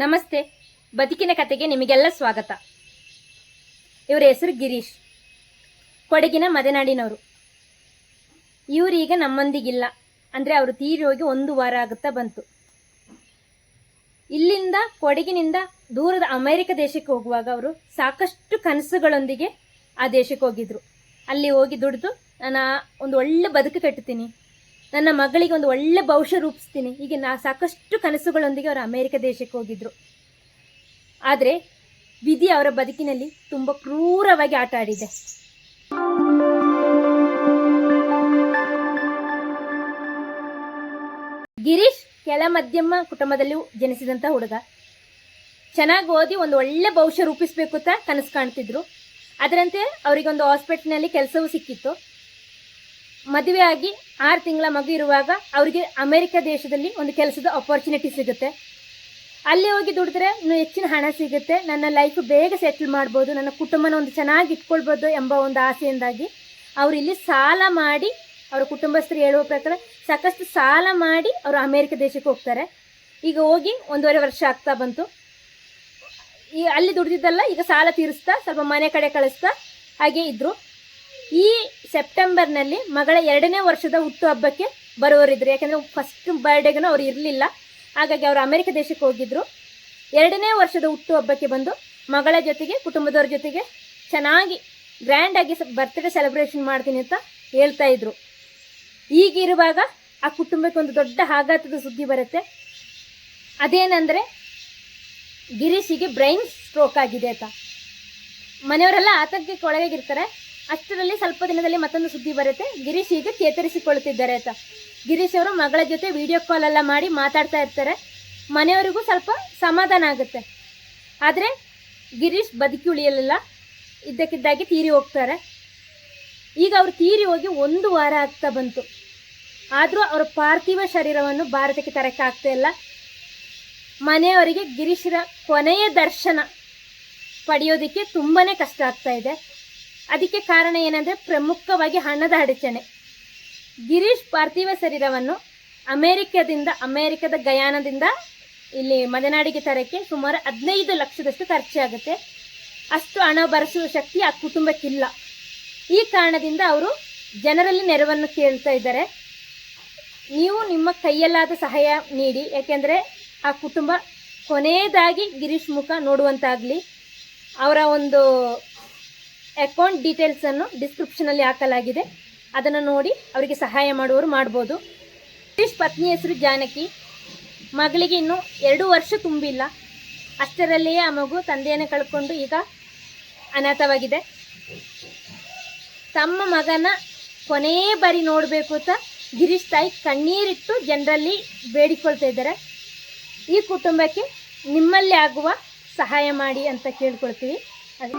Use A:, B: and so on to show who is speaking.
A: ನಮಸ್ತೆ, ಬದುಕಿನ ಕತೆಗೆ ನಿಮಗೆಲ್ಲ ಸ್ವಾಗತ. ಇವರ ಹೆಸರು ಗಿರೀಶ್, ಕೊಡಗಿನ ಮದೆನಾಡಿನವರು. ಇವರೀಗ ನಮ್ಮೊಂದಿಗಿಲ್ಲ, ಅಂದರೆ ಅವರು ತೀರಿ ಹೋಗಿ ಒಂದು ವಾರ ಆಗುತ್ತಾ ಬಂತು. ಇಲ್ಲಿಂದ ಕೊಡಗಿನಿಂದ ದೂರದ ಅಮೆರಿಕ ದೇಶಕ್ಕೆ ಹೋಗುವಾಗ ಅವರು ಸಾಕಷ್ಟು ಕನಸುಗಳೊಂದಿಗೆ ಆ ದೇಶಕ್ಕೆ ಹೋಗಿದ್ರು. ಅಲ್ಲಿ ಹೋಗಿ ದುಡಿದು, ನಾನು ಒಂದು ಒಳ್ಳೆ ಬದುಕು ಕಟ್ಟುತ್ತೀನಿ ನನ್ನ ಮಗಳಿಗೆ ಒಂದು ಒಳ್ಳೆ ಭವಿಷ್ಯ ರೂಪಿಸ್ತೀನಿ. ಹೀಗೆ ನಾ ಸಾಕಷ್ಟು ಕನಸುಗಳೊಂದಿಗೆ ಅವರು ಅಮೇರಿಕ ದೇಶಕ್ಕೆ ಹೋಗಿದ್ರು. ಆದರೆ ವಿಧಿ ಅವರ ಬದುಕಿನಲ್ಲಿ ತುಂಬ ಕ್ರೂರವಾಗಿ ಆಟ ಆಡಿದೆ. ಗಿರೀಶ್ ಕೆಳ ಮಧ್ಯಮ ಕುಟುಂಬದಲ್ಲಿ ಜನಿಸಿದಂಥ ಹುಡುಗ. ಚೆನ್ನಾಗಿ ಓದಿ ಒಂದು ಒಳ್ಳೆ ಭವಿಷ್ಯ ರೂಪಿಸಬೇಕು ಅಂತ ಕನಸು ಕಾಣ್ತಿದ್ರು. ಅದರಂತೆ ಅವರಿಗೊಂದು ಹಾಸ್ಪಿಟ್ಲ್ನಲ್ಲಿ ಕೆಲಸವೂ ಸಿಕ್ಕಿತ್ತು. ಮದುವೆ ಆಗಿ ಆರು ತಿಂಗಳ ಮಗು ಇರುವಾಗ ಅವರಿಗೆ ಅಮೆರಿಕ ದೇಶದಲ್ಲಿ ಒಂದು ಕೆಲಸದ ಅಪರ್ಚುನಿಟಿ ಸಿಗುತ್ತೆ. ಅಲ್ಲಿ ಹೋಗಿ ದುಡಿದ್ರೆ ಇನ್ನೂ ಹೆಚ್ಚಿನ ಹಣ ಸಿಗುತ್ತೆ. ನನ್ನ ಲೈಫ್ ಬೇಗ ಸೆಟ್ಲ್ ಮಾಡ್ಬೋದು, ನನ್ನ ಕುಟುಂಬನ ಒಂದು ಚೆನ್ನಾಗಿ ಇಟ್ಕೊಳ್ಬೋದು ಎಂಬ ಒಂದು ಆಸೆಯಿಂದಾಗಿ ಅವರು ಇಲ್ಲಿ ಸಾಲ ಮಾಡಿ, ಅವರ ಕುಟುಂಬಸ್ಥರು ಹೇಳುವ ಪ್ರಕಾರ ಸಾಕಷ್ಟು ಸಾಲ ಮಾಡಿ ಅವರು ಅಮೇರಿಕ ದೇಶಕ್ಕೆ ಹೋಗ್ತಾರೆ. ಈಗ ಹೋಗಿ ಒಂದೂವರೆ ವರ್ಷ ಆಗ್ತಾ ಬಂತು. ಈ ಅಲ್ಲಿ ದುಡ್ದಿದ್ದಲ್ಲ, ಈಗ ಸಾಲ ತೀರಿಸ್ತಾ, ಸ್ವಲ್ಪ ಮನೆ ಕಡೆ ಕಳಿಸ್ತಾ, ಹಾಗೆ ಇದ್ರು. ಈ ಸೆಪ್ಟೆಂಬರ್ನಲ್ಲಿ ಮಗಳ ಎರಡನೇ ವರ್ಷದ ಹುಟ್ಟುಹಬ್ಬಕ್ಕೆ ಬರೋರಿದ್ರು ಯಾಕಂದರೆ ಫಸ್ಟ್ ಬರ್ಡೇಗೂ ಅವ್ರು ಇರಲಿಲ್ಲ. ಹಾಗಾಗಿ ಅವರು ಅಮೆರಿಕ ದೇಶಕ್ಕೆ ಹೋಗಿದ್ರು. ಎರಡನೇ ವರ್ಷದ ಹುಟ್ಟುಹಬ್ಬಕ್ಕೆ ಬಂದು ಮಗಳ ಜೊತೆಗೆ, ಕುಟುಂಬದವ್ರ ಜೊತೆಗೆ ಚೆನ್ನಾಗಿ ಗ್ರ್ಯಾಂಡಾಗಿ ಬರ್ತ್ಡೇ ಸೆಲೆಬ್ರೇಷನ್ ಮಾಡ್ತೀನಿ ಅಂತ ಹೇಳ್ತಾ ಇದ್ರು. ಈಗಿರುವಾಗ ಆ ಕುಟುಂಬಕ್ಕೆ ಒಂದು ದೊಡ್ಡ ಆಘಾತದ ಸುದ್ದಿ ಬರುತ್ತೆ. ಅದೇನೆಂದರೆ ಗಿರೀಶಿಗೆ ಬ್ರೈನ್ ಸ್ಟ್ರೋಕ್ ಆಗಿದೆ ಅಂತ. ಮನೆಯವರೆಲ್ಲ ಆತಂಕಕ್ಕೆ ಒಳಗಾಗಿರ್ತಾರೆ. ಅಷ್ಟರಲ್ಲಿ ಸ್ವಲ್ಪ ದಿನದಲ್ಲಿ ಮತ್ತೊಂದು ಸುದ್ದಿ ಬರುತ್ತೆ. ಗಿರೀಶ್ ಈಗ ಚೇತರಿಸಿಕೊಳ್ಳುತ್ತಿದ್ದಾರೆ ಅಂತ. ಗಿರೀಶ್ ಅವರು ಮಗಳ ಜೊತೆ ವಿಡಿಯೋ ಕಾಲ್ ಎಲ್ಲ ಮಾಡಿ ಮಾತಾಡ್ತಾ ಇರ್ತಾರೆ. ಮನೆಯವರಿಗೂ ಸ್ವಲ್ಪ ಸಮಾಧಾನ ಆಗುತ್ತೆ. ಆದರೆ ಗಿರೀಶ್ ಬದುಕಿ ಉಳಿಯಲಿಲ್ಲ. ಇದ್ದಕ್ಕಿದ್ದಾಗಿ ತೀರಿ ಹೋಗ್ತಾರೆ. ಈಗ ಅವರು ತೀರಿ ಹೋಗಿ ಒಂದು ವಾರ ಆಗ್ತಾ ಬಂತು. ಆದರೂ ಅವರ ಪಾರ್ಥಿವ ಶರೀರವನ್ನು ಭಾರತಕ್ಕೆ ತರಕ್ಕೆ ಆಗ್ತಾ ಇಲ್ಲ. ಮನೆಯವರಿಗೆ ಗಿರೀಶರ ಕೊನೆಯ ದರ್ಶನ ಪಡೆಯೋದಕ್ಕೆ ತುಂಬಾ ಕಷ್ಟ ಆಗ್ತಾ ಇದೆ. ಅದಕ್ಕೆ ಕಾರಣ ಏನಂದರೆ ಪ್ರಮುಖವಾಗಿ ಹಣದ ಅಡಚಣೆ. ಗಿರೀಶ್ ಪಾರ್ಥಿವ ಶರೀರವನ್ನು ಅಮೇರಿಕದಿಂದ, ಅಮೇರಿಕದ ಗಯಾನದಿಂದ ಇಲ್ಲಿ ಮಲೆನಾಡಿಗೆ ತರಕ್ಕೆ ಸುಮಾರು ಹದಿನೈದು ಲಕ್ಷದಷ್ಟು ಖರ್ಚಾಗುತ್ತೆ. ಅಷ್ಟು ಹಣ ಬರೆಸುವ ಶಕ್ತಿ ಆ ಕುಟುಂಬಕ್ಕಿಲ್ಲ. ಈ ಕಾರಣದಿಂದ ಅವರು ಜನರಲ್ಲಿ ನೆರವನ್ನು ಕೇಳ್ತಾ ಇದ್ದಾರೆ. ನೀವು ನಿಮ್ಮ ಕೈಯಲ್ಲಾದ ಸಹಾಯ ನೀಡಿ, ಯಾಕೆಂದರೆ ಆ ಕುಟುಂಬ ಕೊನೆಯದಾಗಿ ಗಿರೀಶ್ ಮುಖ ನೋಡುವಂತಾಗಲಿ. ಅವರ ಒಂದು ಅಕೌಂಟ್ ಡೀಟೇಲ್ಸನ್ನು ಡಿಸ್ಕ್ರಿಪ್ಷನಲ್ಲಿ ಹಾಕಲಾಗಿದೆ. ಅದನ್ನು ನೋಡಿ ಅವರಿಗೆ ಸಹಾಯ ಮಾಡುವವರು ಮಾಡ್ಬೋದು. ಸತೀಶ್ ಪತ್ನಿ ಹೆಸರು ಜಾನಕಿ. ಮಗಳಿಗೆ ಇನ್ನೂ ಎರಡು ವರ್ಷ ತುಂಬಿಲ್ಲ. ಅಷ್ಟರಲ್ಲಿಯೇ ಆ ಮಗು ತಂದೆಯನ್ನು ಕಳ್ಕೊಂಡು ಈಗ ಅನಾಥವಾಗಿದೆ. ತಮ್ಮ ಮಗನ ಕೊನೆಯ ಬಾರಿ ನೋಡಬೇಕು ಅಂತ ಗಿರೀಶ್ ತಾಯಿ ಕಣ್ಣೀರಿಟ್ಟು ಜನರಲ್ಲಿ ಬೇಡಿಕೊಳ್ತಾ ಇದ್ದಾರೆ. ಈ ಕುಟುಂಬಕ್ಕೆ ನಿಮ್ಮಲ್ಲಿ ಆಗುವ ಸಹಾಯ ಮಾಡಿ ಅಂತ ಕೇಳ್ಕೊಳ್ತೀವಿ. ಅದೇ